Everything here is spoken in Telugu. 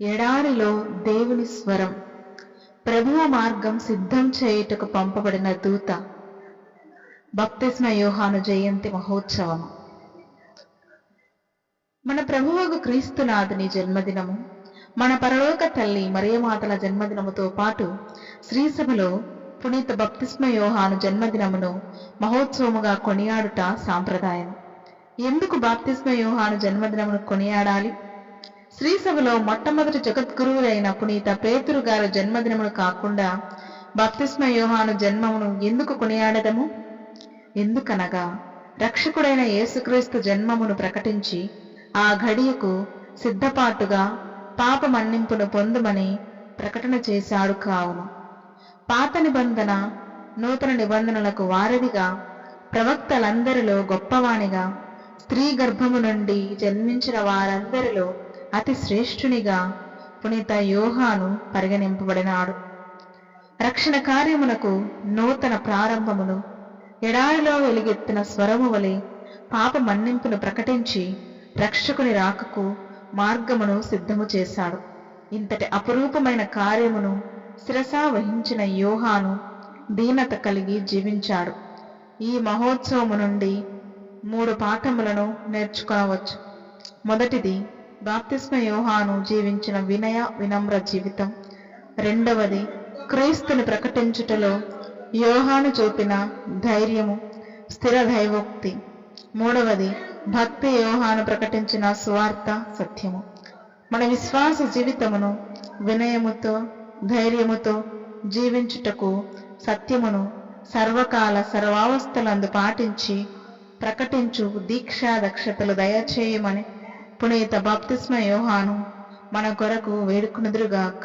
ఎడారిలో దేవుని స్వరం. ప్రభువు మార్గం సిద్ధం చేయుటకు పంపబడిన దూత. బప్తిస్మ యోహాను జయంతి మహోత్సవము. మన ప్రభువుకు క్రీస్తునాథుని జన్మదినము. మన పరలోక తల్లి మరియమాతల జన్మదినముతో పాటు శ్రీసభలో పునీత బప్తిస్మ యోహాను జన్మదినమును మహోత్సవముగా కొనియాడుట సాంప్రదాయం ఎందుకు బాప్తిస్మ యోహాను జన్మదినమును కొనియాడాలి? శ్రీసభలో మొట్టమొదటి జగద్గురువులైన పునీత పేతురు గారి జన్మదినమును కాకుండా బప్తిస్మ యోహాను జన్మమును ఎందుకు కొనియాడదము? ఎందుకనగా రక్షకుడైన యేసుక్రీస్తు జన్మమును ప్రకటించి ఆ ఘడియకు సిద్ధపాటుగా పాప మన్నింపును పొందుమని ప్రకటన చేశాడు కావును. పాత నిబంధన నూతన నిబంధనలకు వారధిగా ప్రవక్తలందరిలో గొప్పవాణిగా స్త్రీ గర్భము నుండి జన్మించిన వారందరిలో అతి శ్రేష్ఠునిగా పునీత యోహాను పరిగణింపబడినాడు. రక్షణ కార్యమునకు నూతన ప్రారంభమును ఎడారిలో వెలుగెత్తిన స్వరము వలె పాప మన్నింపును ప్రకటించి రక్షకుని రాకకు మార్గమును సిద్ధము చేశాడు. ఇంతటి అపురూపమైన కార్యమును శిరసా వహించిన యోహాను దీనత కలిగి జీవించాడు. ఈ మహోత్సవము నుండి మూడు పాఠములను నేర్చుకోవచ్చు. మొదటిది బాప్తిస్మ యోహాను జీవించిన వినయ వినమ్ర జీవితం. రెండవది క్రీస్తుని ప్రకటించుటలో యోహాను చూపిన ధైర్యము స్థిర దైవోక్తి. మూడవది భక్తి యోహాను ప్రకటించిన సువార్త సత్యము. మన విశ్వాస జీవితమును వినయముతో ధైర్యముతో జీవించుటకు సత్యమును సర్వకాల సర్వావస్థలందు పాటించి ప్రకటించు దీక్షా దక్షతలు దయచేయమని పునీత బాప్తిస్మ యోహాను మన కొరకు వేడుకునుదురుగాక.